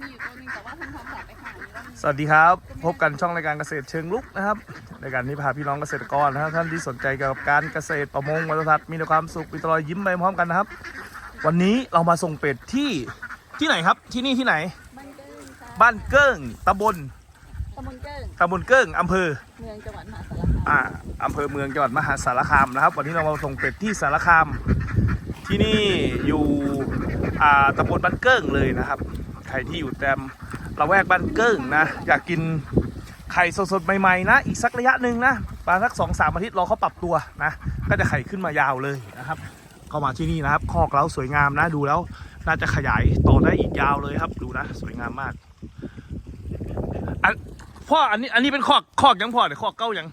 มันมีอยู่ตัวหนึงแต่ว่าทำความสะอาดไปขนาดนี้แล้วมันสวัสดีครับ พบกันช่องรายการเกษตรเชิงลุกนะครับรายการที่พาพี่น้องเกษตรกรนะครับท่านที่สนใจเกี่ยวกับการเกษตรประมงวัฒนธรรมมีแต่ความสุขมีแตรอยยิ้มไปพร้อมกันนะครับ วันนี้เรามาส่งเป็ดที่ที่ไหนครับที่นี่ที่ไหน มันเกิ้งค่ะบ้านเกิ้งตำบลตำบลเกิ้งตำบลเกิ้งอำเภอ เมืองจังหวัดมหาสารคามอ่าอำเภอเมืองจังหวัดมหาสารคามนะครับ วันนี้เรามาส่งเป็ดที่สารคาม ที่นี่อยู่อ่าตำบลบ้านเกิ้งเลยนะครับใค รที่อยู่แตมละแวกบ้านเกิ้งนะ อยากกินไข่สดๆ ใหม่ๆนะ อีกสักระยะหนึ่งนะประมาณสักสองสามอาทิตย์รอเขาปรับตัวนะ ก็จะไข่ขึ้นมายาวเลยนะครับเข้ามาที่นี่นะครับ คอกเราสวยงามนะ ดูแล้วน่าจะขยายต่อได้อีกยาวเลยครับ ดูนะ สวยงามมากอันพ่ออันนี้อันนี้เป็นคอกคอกยังพ่อเดี๋ยวคอกเก้ายัง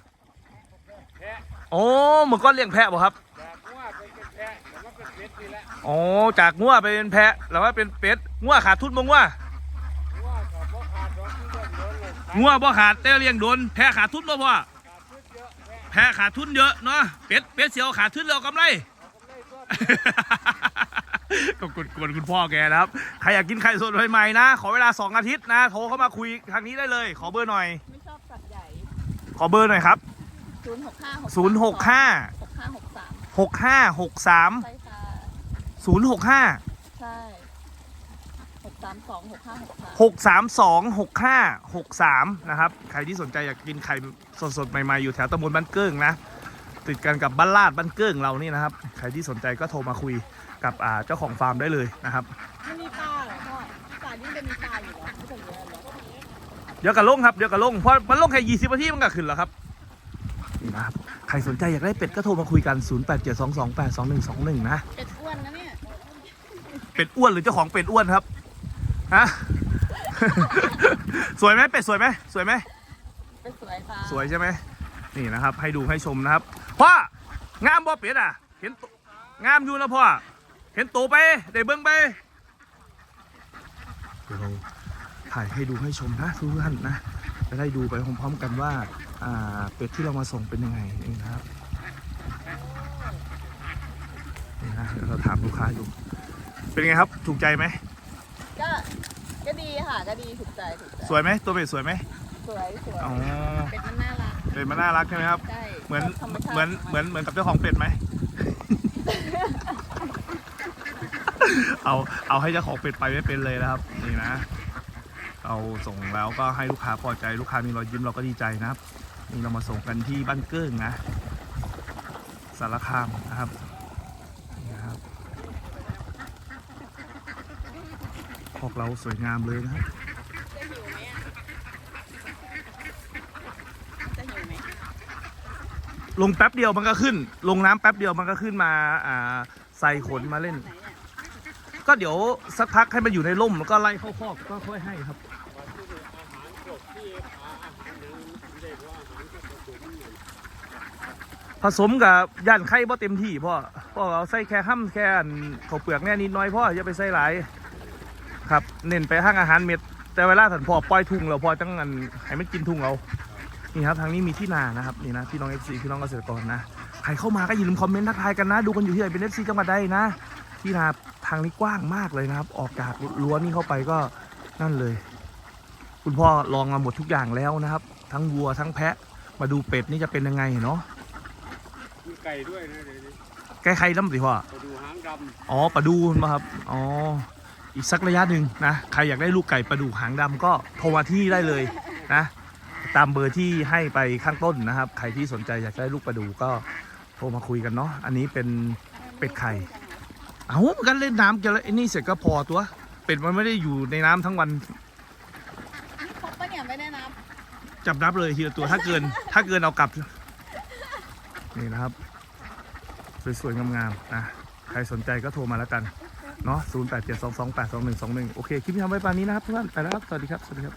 แพะโอ้เหมือนก้อนเลี้ยงแพะบ่ครับจากว่าไปเป็นแพะแล้วมันเป็นเป็ดนี่แหละอ๋อจากงัวไปเป็นแพะแล้วว่าเป็นเป็ดงัวขาดทุนบ่งัว งัวบ่ขาดแต่เลี้ยงโดนแพะขาดทุนบ่พ่อทุนเยอะแพะแพะขาดทุนเยอะเนาะเป็ดเป็ดเสียวขาดทุนแล้วกำไรผมได้ตัวก็กดกวนคุณพ่อแกนะครับ ใครอยากกินไข่สดใหม่ๆนะ ขอเวลา 2 อาทิตย์นะ โทรเข้ามาคุยทางนี้ได้เลย ขอเบอร์หน่อย ไม่ชอบสัตว์ใหญ่ ขอเบอร์หน่อยครับศูนย์หกห้า065หกห้าหกสาม6563ใช่ค่ะ 065 ใช่หก สามสองหกห้าหกสามหกสามสองหกห้าหกสามนะครับ ใครที่สนใจอยากกินไข่สดๆ ใหม่ๆ อยู่แถวตำบลบ้านเกิ้งนะ ติดกันกับบ้านลาดบ้านเกิ้งเรานี่นะครับ ใครที่สนใจก็โทรมาคุยกับอ่าเจ้าของฟาร์มได้เลยนะครับมันมีปลาเหรอพ่อปลานี่จะมีปลาอยู่เหรอไม่ใช่เยอะเหรอเดี๋ยวกับลงครับ เดี๋ยวกับลงเพราะมันลงแค่ยี่สิบนาทีมันก็ขึ้นแล้วครับนี่นะครับ ใครสนใจอยากได้เป็ดก็โทรมาคุยกัน 0 8 7 2 2 8 2 1 2 1 นะ เป็ดอ้วนนะเนี่ย เป็ดอ้วนหรือเจ้าของเป็ดอ้วนครับ ฮะ สวยไหมเป็ดสวยไหมสวยไหมเป็ดสวยค่ะสวยใช่ไหมนี่นะครับ ให้ดูให้ชมนะครับพ่องามบ่เป็ดอะ เห็นโตงามอยู่นะพ่อเห็นโตไปได้เบิ้งไปเดี๋ยวเราถ่ายให้ดูให้ชมนะทุกท่านนะจะได้ดูไปพร้อมๆกันว่าอ่าเป็ดที่เรามาส่งเป็นยังไงนี่นะครับนี่นะเดี๋ยวเราถามลูกค้าดูเป็นไงครับถูกใจไหมก็ก็ดีค่ะ ก็ดีถูกใจถูกใจสวยไหมตัวเป็ดสวยไหมสวยสวยอ๋อเป็ดมันน่ารักเป็ดมันน่ารักใช่ไหมครับ ใช่เหมือนธรรมชาติเหมือนเหมือนเหมือนกับเจ้าของเป็ดไหม เอาเอาให้เจ้าของเป็ดไปไม่เป็นเลยนะครับ นี่นะ เราส่งแล้วก็ให้ลูกค้าพอใจลูกค้ามีรอยยิ้มเราก็ดีใจนะครับ นี่เรามาส่งกันที่บ้านเกิ้งนะ สารคามนะครับนี่นะครับพวกเราสวยงามเลยนะครับ จะหิวไหมอะจะหิวไหม ลงแป๊บเดียวมันก็ขึ้น ลงน้ำแป๊บเดียวมันก็ขึ้นมาอ่าใส่ขนมาเล่น ก็เดี๋ยวสักพักให้มันอยู่ในร่มแล้วก็ไล่เข้าคอกก็ค่อยให้ครับ ผสมกับย่านไข่บ่เต็มที่พ่อพ่อเอาใส่แค่ห้ำแค่อันข้าวเปลือกแน่นิดน้อยพ่ออย่าไปใส่หลายครับ เน้นไปห้างอาหารเม็ด แต่เวลาถันพ่อปล่อยทุ่งเราพ่อจังอันให้มันกินทุ่งเรา นี่ครับทางนี้มีที่นานะครับนี่นะพี่น้องเอฟซีพี่น้องเกษตรกรนะใครเข้ามาก็อย่าลืมคอมเมนต์ทักทายกันนะ ดูกันอยู่ที่ไหนเป็นเอฟซีจังหวัดใดนะ ที่นาทางนี้กว้างมากเลยนะครับ ออกจากรั้วนี่เข้าไปก็นั่นเลย คุณพ่อลองมาหมดทุกอย่างแล้วนะครับ ทั้งวัวทั้งแพะมาดูเป็ดนี่จะเป็นยังไงเนาะมีไก่ด้วยนะเดี๋ยวนี้ใกล้ๆน้ำสิพ่อไปดูหางดอ๋อปลาดูมาครับอ๋ออีกสักระยะหนึ่งนะใครอยากได้ลูกไก่ปลาดูหางดำก็โทรมาที่นี่ได้เลยนะ ตามเบอร์ที่ให้ไปข้างต้นนะครับ ใครที่สนใจอยากได้ลูกปลาดูก็โทรมาคุยกันเนาะอันนี้เป็นเป็ดไข่เอามันกันเล่นน้ำกันแล้วไอ้นี่เสร็จก็พอตัว เป็ดมันไม่ได้อยู่ในน้ำทั้งวันครบปะเนี่ยไม่ได้นับจับนับเลยทีละตัวถ้าเกิน ถ้าเกินเอากลับ นี่นะครับสวยๆงามๆนะใครสนใจก็โทรมาแล้วกันเนาะ0 8 7 2 2 8 2 1 2 1 โอเค คลิปนี้ทำไว้ปานนี้นะครับทุกท่านไปแล้วครับ สวัสดีครับ สวัสดีครับ